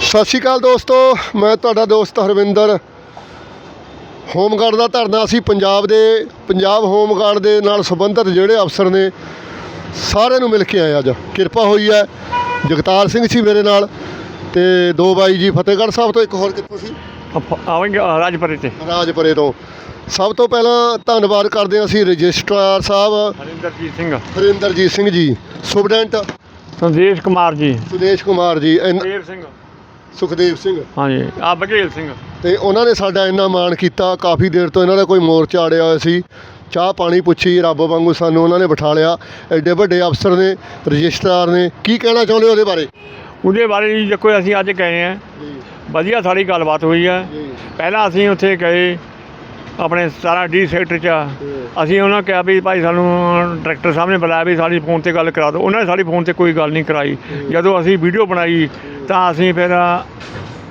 ਸਤਿ ਸ਼੍ਰੀ ਅਕਾਲ ਦੋਸਤੋ ਮੈਂ ਤੁਹਾਡਾ ਦੋਸਤ ਹਰਵਿੰਦਰ। ਹੋਮਗਾਰਡ ਦਾ ਧਰਨਾ ਅਸੀਂ ਪੰਜਾਬ ਦੇ ਪੰਜਾਬ ਹੋਮਗਾਰਡ ਦੇ ਨਾਲ ਸੰਬੰਧਿਤ ਜਿਹੜੇ ਅਫਸਰ ਨੇ ਸਾਰਿਆਂ ਨੂੰ ਮਿਲ ਕੇ ਆਏ ਅੱਜ। ਕਿਰਪਾ ਹੋਈ ਹੈ ਜਗਤਾਰ ਸਿੰਘ ਸੀ ਮੇਰੇ ਨਾਲ ਤੇ ਦੋ ਬਾਈ ਜੀ ਫਤਿਹਗੜ੍ਹ ਸਾਹਿਬ ਤੋਂ ਇੱਕ ਹੋਰ ਕਿੱਥੋਂ ਸੀ? ਆਵਾਂਗੇ ਰਾਜਪੁਰੇ ਤੇ। ਰਾਜਪੁਰੇ ਤੋਂ। ਸਭ ਤੋਂ ਪਹਿਲਾਂ ਧੰਨਵਾਦ ਕਰਦੇ ਹਾਂ ਅਸੀਂ ਰਜਿਸਟਰਾਰ ਸਾਹਿਬ। ਹਰਿੰਦਰਜੀਤ ਸਿੰਘ। ਹਰਿੰਦਰਜੀਤ ਸਿੰਘ ਜੀ ਸੁਪਰਡੈਂਟ। ਸੰਦੇਸ਼ ਕੁਮਾਰ ਜੀ। ਸੁਦੇਸ਼ ਕੁਮਾਰ ਜੀ ਸਿੰਘ। ਸੁਖਦੇਵ ਸਿੰਘ। ਹਾਂਜੀ ਆ ਬਘੇਲ ਸਿੰਘ। ਤੇ ਉਹਨਾਂ ਨੇ ਸਾਡਾ ਇੰਨਾ ਮਾਣ ਕੀਤਾ ਕਾਫੀ ਦੇਰ ਤੋਂ ਇਹਨਾਂ ਦਾ ਕੋਈ ਮੋਰਚਾ ਅੜਿਆ ਹੋਇਆ ਸੀ। ਚਾਹ ਪਾਣੀ ਪੁੱਛੀ ਰੱਬ ਵਾਂਗੂ ਸਾਨੂੰ ਉਹਨਾਂ ਨੇ ਬਿਠਾ ਲਿਆ। ਐਡੇ ਵੱਡੇ ਅਫਸਰ ਨੇ ਰਜਿਸਟਰਾਰ ਨੇ। ਕੀ ਕਹਿਣਾ ਚਾਹੁੰਦੇ ਉਹਦੇ ਬਾਰੇ? ਉਹਦੇ ਬਾਰੇ ਜੀ ਦੇਖੋ ਅਸੀਂ ਅੱਜ ਗਏ ਆ ਜੀ। ਵਧੀਆ ਸਾਡੀ ਗੱਲਬਾਤ ਹੋਈ ਆ ਜੀ। ਪਹਿਲਾਂ ਅਸੀਂ ਉੱਥੇ ਗਏ। ਆਪਣੇ 17 ਡੀ ਸੈਕਟਰ 'ਚ ਅਸੀਂ ਉਹਨਾਂ ਕਿਹਾ ਵੀ ਭਾਈ ਸਾਨੂੰ ਡਾਇਰੈਕਟਰ ਸਾਹਿਬ ਨੇ ਬੁਲਾਇਆ ਵੀ ਸਾਡੀ ਫੋਨ ਤੇ ਗੱਲ ਕਰਾ ਦਿਓ। ਉਹਨਾਂ ਨੇ ਸਾਡੀ ਫੋਨ ਤੇ ਕੋਈ ਗੱਲ ਨਹੀਂ ਕਰਾਈ। ਜਦੋਂ ਅਸੀਂ ਵੀਡੀਓ ਬਣਾਈ ਤਾਂ ਅਸੀਂ ਫਿਰ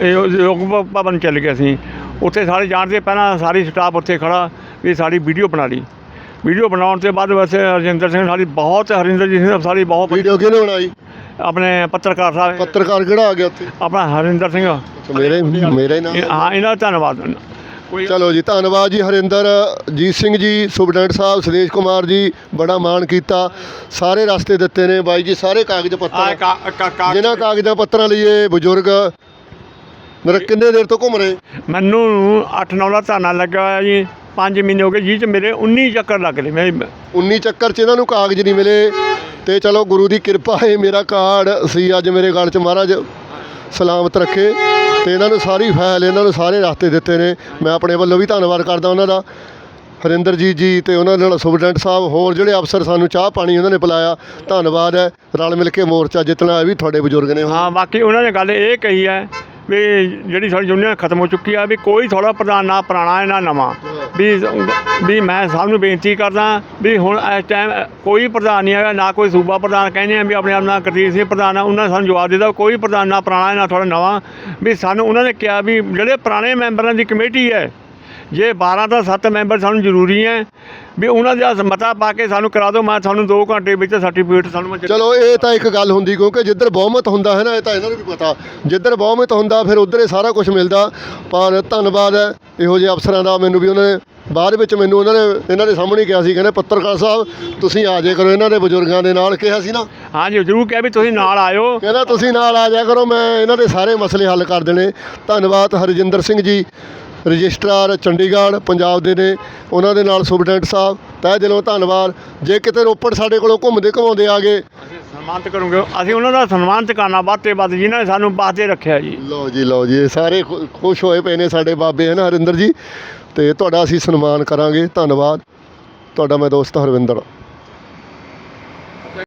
ਇਹ ਯੋਗ ਭ- ਭਵਨ ਚੱਲ ਗਏ ਅਸੀਂ। ਉੱਥੇ ਸਾਰੇ ਜਾਣ ਤੋਂ ਪਹਿਲਾਂ ਸਾਰੀ ਸਟਾਫ ਉੱਥੇ ਖੜਾ ਵੀ ਸਾਡੀ ਵੀਡੀਓ ਬਣਾ ਲਈ। ਵੀਡੀਓ ਬਣਾਉਣ ਤੋਂ ਬਾਅਦ ਵੈਸੇ ਰਜਿੰਦਰ ਸਿੰਘ ਸਾਡੀ ਬਹੁਤ ਹਰਿੰਦਰ ਜੀ ਸਿੰਘ ਸਾਡੀ ਬਹੁਤ ਵੀਡੀਓ ਕਿਹਨੇ ਬਣਾਈ? ਆਪਣੇ ਪੱਤਰਕਾਰ ਸਾਹਿਬ। ਪੱਤਰਕਾਰ ਕਿਹੜਾ ਆ ਗਿਆ ਉੱਥੇ? ਆਪਣਾ ਹਰਿੰਦਰ ਸਿੰਘ। ਮੇਰੇ ਮੇਰੇ ਨਾਲ ਇਹ- ਹਾਂ ਇਹਨਾਂ ਦਾ ਧੰਨਵਾਦ। ਕੋਈ ਚਲੋ ਜੀ ਧੰਨਵਾਦ ਜੀ ਹਰਿੰਦਰ ਜੀਤ ਸਿੰਘ ਜੀ ਸੁਪਰਡੈਂਟ ਸਾਹਿਬ ਸੁਦੇਸ਼ ਕੁਮਾਰ ਜੀ ਬੜਾ ਮਾਣ ਕੀਤਾ। ਸਾਰੇ ਰਸਤੇ ਦਿੱਤੇ ਨੇ ਬਾਈ ਜੀ ਸਾਰੇ ਕਾਗਜ਼ ਪੱਤਰ। ਜਿਨ੍ਹਾਂ ਕਾਗਜ਼ਾਂ ਪੱਤਰਾਂ ਲਈ ਇਹ ਬਜ਼ੁਰਗ ਮੇਰਾ ਕਿੰਨੇ ਦੇਰ ਤੋਂ ਘੁੰਮ ਰਹੇ? ਮੈਨੂੰ 8-9 ਦਾ ਧਾਨਾ ਲੱਗਾ ਹੋਇਆ ਜੀ 5 ਮਹੀਨੇ ਹੋ ਗਏ ਜੀ ਚ ਮੇਰੇ 19 ਚੱਕਰ ਲੱਗ ਲਏ ਮੈਂ 19 ਚੱਕਰ ਚ ਇਹਨਾਂ ਨੂੰ ਕਾਗਜ਼ ਨਹੀਂ ਮਿਲੇ। ਤੇ ਚਲੋ ਗੁਰੂ ਦੀ ਕਿਰਪਾ ਹੈ ਮੇਰਾ ਕਾਰਡ ਸੀ ਅੱਜ ਮੇਰੇ ਗਲ ਚ ਮਹਾਰਾਜ ਸਲਾਮਤ ਰੱਖੇ। ਤੇ ਇਹਨਾਂ ਨੂੰ ਸਾਰੀ ਫਾਈਲ, ਇਹਨਾਂ ਨੂੰ ਸਾਰੇ ਰਸਤੇ ਦਿੱਤੇ ਨੇ। ਮੈਂ ਆਪਣੇ ਵੱਲੋਂ ਵੀ ਧੰਨਵਾਦ ਕਰਦਾ ਉਹਨਾਂ ਦਾ। ਹਰਿੰਦਰਜੀਤ ਜੀ ਤੇ ਉਹਨਾਂ ਨਾਲ ਸੁਪਰਡੈਂਟ ਸਾਹਿਬ, ਹੋਰ ਜਿਹੜੇ ਅਫਸਰ ਸਾਨੂੰ ਚਾਹ ਪਾਣੀ ਉਹਨਾਂ ਨੇ ਪਿਲਾਇਆ, ਧੰਨਵਾਦ ਹੈ। ਰਲ ਮਿਲ ਕੇ ਮੋਰਚਾ ਜਿੱਤਣਾ ਇਹ ਵੀ ਤੁਹਾਡੇ ਬਜ਼ੁਰਗ ਨੇ। ਹਾਂ, ਬਾਕੀ ਉਹਨਾਂ ਨੇ ਗੱਲ ਇਹ ਕਹੀ ਹੈ ਵੀ ਜਿਹੜੀ ਸਾਡੀ ਯੂਨੀਅਨ ਖਤਮ ਹੋ ਚੁੱਕੀ ਆ, ਵੀ ਕੋਈ ਥੋੜਾ ਪ੍ਰਧਾਨ ਨਾ ਪੁਰਾਣਾ ਹੈ ਨਾ ਨਵਾਂ। ਵੀ ਵੀ ਮੈਂ ਸਭ ਨੂੰ ਬੇਨਤੀ ਕਰਦਾ ਵੀ ਹੁਣ ਇਸ ਟਾਈਮ ਕੋਈ ਪ੍ਰਧਾਨ ਨਹੀਂ ਹੈਗਾ, ਨਾ ਕੋਈ ਸੂਬਾ ਪ੍ਰਧਾਨ ਕਹਿੰਦੇ ਆ ਵੀ ਆਪਣੇ ਆਪ ਨਾਲ ਕਰਦੀਪ ਸਿੰਘ ਪ੍ਰਧਾਨ ਆ, ਉਹਨਾਂ ਨੇ ਸਾਨੂੰ ਜਵਾਬ ਦਿੱਤਾ ਕੋਈ ਪ੍ਰਧਾਨ ਨਾ ਪੁਰਾਣਾ, ਨਾ ਥੋੜਾ ਨਵਾਂ, ਵੀ ਸਾਨੂੰ ਉਹਨਾਂ ਨੇ ਕਿਹਾ ਵੀ ਜਿਹੜੇ ਪੁਰਾਣੇ ਮੈਂਬਰਾਂ ਦੀ ਕਮੇਟੀ ਹੈ ਜੇ 12 ਤੋਂ 7 ਮੈਂਬਰ ਸਾਨੂੰ ਜ਼ਰੂਰੀ ਹੈ ਵੀ ਉਹਨਾਂ ਦਾ ਮਤਾ ਪਾ ਕੇ ਸਾਨੂੰ ਕਰਾ ਦਿਓ ਮੈਂ ਤੁਹਾਨੂੰ 2 ਘੰਟੇ ਵਿੱਚ ਸਰਟੀਫਿਕੇਟ ਸਾਨੂੰ ਮੈਂ ਚਲੋ ਇਹ ਤਾਂ ਇੱਕ ਗੱਲ ਹੁੰਦੀ ਕਿਉਂਕਿ ਜਿੱਧਰ ਬਹੁਮਤ ਹੁੰਦਾ ਹੈ ਨਾ ਇਹ ਤਾਂ ਇਹਨਾਂ ਨੂੰ ਵੀ ਪਤਾ। ਜਿੱਧਰ ਬਹੁਮਤ ਹੁੰਦਾ ਫਿਰ ਉਧਰ ਇਹ ਸਾਰਾ ਕੁਝ ਮਿਲਦਾ। ਪਰ ਧੰਨਵਾਦ ਹੈ ਇਹੋ ਜਿਹੇ ਅਫਸਰਾਂ ਦਾ ਮੈਨੂੰ ਵੀ ਉਹਨਾਂ ਨੇ ਬਾਅਦ ਵਿੱਚ ਮੈਨੂੰ ਉਹਨਾਂ ਨੇ ਇਹਨਾਂ ਦੇ ਸਾਹਮਣੇ ਕਿਹਾ ਸੀ ਕਹਿੰਦੇ ਪੱਤਰਕਾਰ ਸਾਹਿਬ ਤੁਸੀਂ ਆ ਜਾਇਆ ਕਰੋ ਇਹਨਾਂ ਦੇ ਬਜ਼ੁਰਗਾਂ ਦੇ ਨਾਲ ਕਿਹਾ ਸੀ ਨਾ। ਹਾਂਜੀ ਜ਼ਰੂਰ ਕਿਹਾ ਵੀ ਤੁਸੀਂ ਨਾਲ ਆਇਓ। ਕਹਿੰਦਾ ਤੁਸੀਂ ਨਾਲ ਆ ਜਾਇਆ ਕਰੋ ਮੈਂ ਇਹਨਾਂ ਦੇ ਸਾਰੇ ਮਸਲੇ ਹੱਲ ਕਰ ਦੇਣੇ। ਧੰਨਵਾਦ ਹਰਜਿੰਦਰ ਸਿੰਘ ਜੀ। ਰਜਿਸਟਰਾਰ ਚੰਡੀਗੜ੍ਹ ਪੰਜਾਬ ਦੇ ਨੇ ਉਹਨਾਂ ਦੇ ਨਾਲ ਸੁਪਰਡੈਂਟ ਸਾਹਿਬ ਤਹਿ ਦਿਲੋਂ ਧੰਨਵਾਦ। ਜੇ ਕਿਤੇ ਰੋਪੜ ਸਾਡੇ ਕੋਲੋਂ ਘੁੰਮਦੇ ਘੁਮਾਉਂਦੇ ਆ ਗਏ। ਅਸੀਂ ਸਨਮਾਨਿਤ ਕਰੂੰਗੇ। ਅਸੀਂ ਉਹਨਾਂ ਦਾ ਸਨਮਾਨਿਤ ਕਰਨਾ ਵੱਧ ਤੇ ਵੱਧ ਜਿਨ੍ਹਾਂ ਨੇ ਸਾਨੂੰ ਬਾਤੇ ਰੱਖਿਆ ਜੀ। ਲਓ ਜੀ ਲਓ ਜੀ ਇਹ ਸਾਰੇ ਖੁ- ਖੁਸ਼ ਹੋਏ ਪਏ ਨੇ ਸਾਡੇ ਬਾਬੇ ਹਨ ਹਰਿੰਦਰ ਜੀ? ਤੇ ਤੁਹਾਡਾ ਅਸੀਂ ਸਨਮਾਨ ਕਰਾਂਗੇ। ਧੰਨਵਾਦ। ਤੁਹਾਡਾ ਮੈਂ ਦੋਸਤ ਹਰਵਿੰਦਰ।